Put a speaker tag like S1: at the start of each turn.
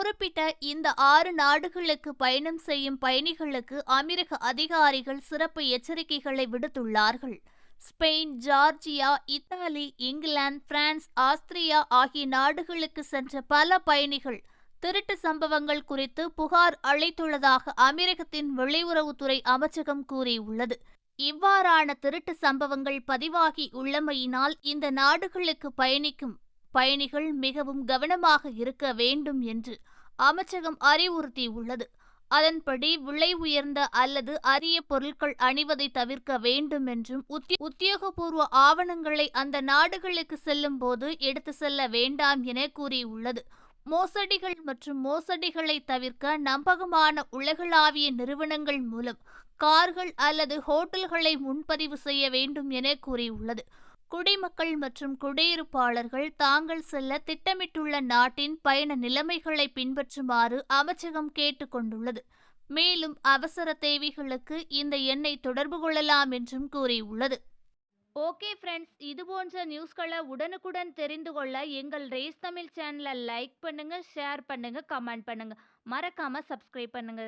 S1: குறிப்பிட்ட இந்த ஆறு நாடுகளுக்கு பயணம் செய்யும் பயணிகளுக்கு அமெரிக்க அதிகாரிகள் சிறப்பு எச்சரிக்கைகளை விடுத்துள்ளார்கள். Spain Georgia Italy England France Austria ஆகிய நாடுகளுக்கு சென்ற பல பயணிகள் திருட்டு சம்பவங்கள் குறித்து புகார் அளித்துள்ளதாக அமெரிக்கத்தின் வெளியுறவுத்துறை அமைச்சகம் கூறியுள்ளது. இவ்வாறான திருட்டு சம்பவங்கள் பதிவாகி உள்ளமையினால் இந்த நாடுகளுக்கு பயணிக்கும் பயணிகள் மிகவும் கவனமாக இருக்க வேண்டும் என்று அமைச்சகம் அறிவுறுத்தியுள்ளது. அதன்படி விலை உயர்ந்த அல்லது அரிய பொருட்கள் அணிவதை தவிர்க்க வேண்டும் என்றும் உத்தியோகபூர்வ ஆவணங்களை அந்த நாடுகளுக்கு செல்லும் போது எடுத்து செல்ல வேண்டாம் என கூறியுள்ளது. மோசடிகள் மற்றும் மோசடிகளை தவிர்க்க நம்பகமான உலகளாவிய நிறுவனங்கள் மூலம் கார்கள் அல்லது ஹோட்டல்களை முன்பதிவு செய்ய வேண்டும் என கூறியுள்ளது. குடிமக்கள் மற்றும் குடியிருப்பாளர்கள் தாங்கள் செல்ல திட்டமிட்டுள்ள நாட்டின் பயண நிலைமைகளை பின்பற்றுமாறு அமைச்சகம் கேட்டுக்கொண்டுள்ளது மேலும் அவசர தேவைகளுக்கு இந்த எண்ணை தொடர்பு கொள்ளலாம் என்றும் கூறியுள்ளது. ஓகே ஃப்ரெண்ட்ஸ் இது போன்ற நியூஸ்களை உடனுக்குடன் தெரிந்து கொள்ள எங்கள் ரேஸ் தமிழ் சேனலை லைக் பண்ணுங்க ஷேர் பண்ணுங்க கமெண்ட் பண்ணுங்க. மறக்காம சப்ஸ்கிரைப் பண்ணுங்க.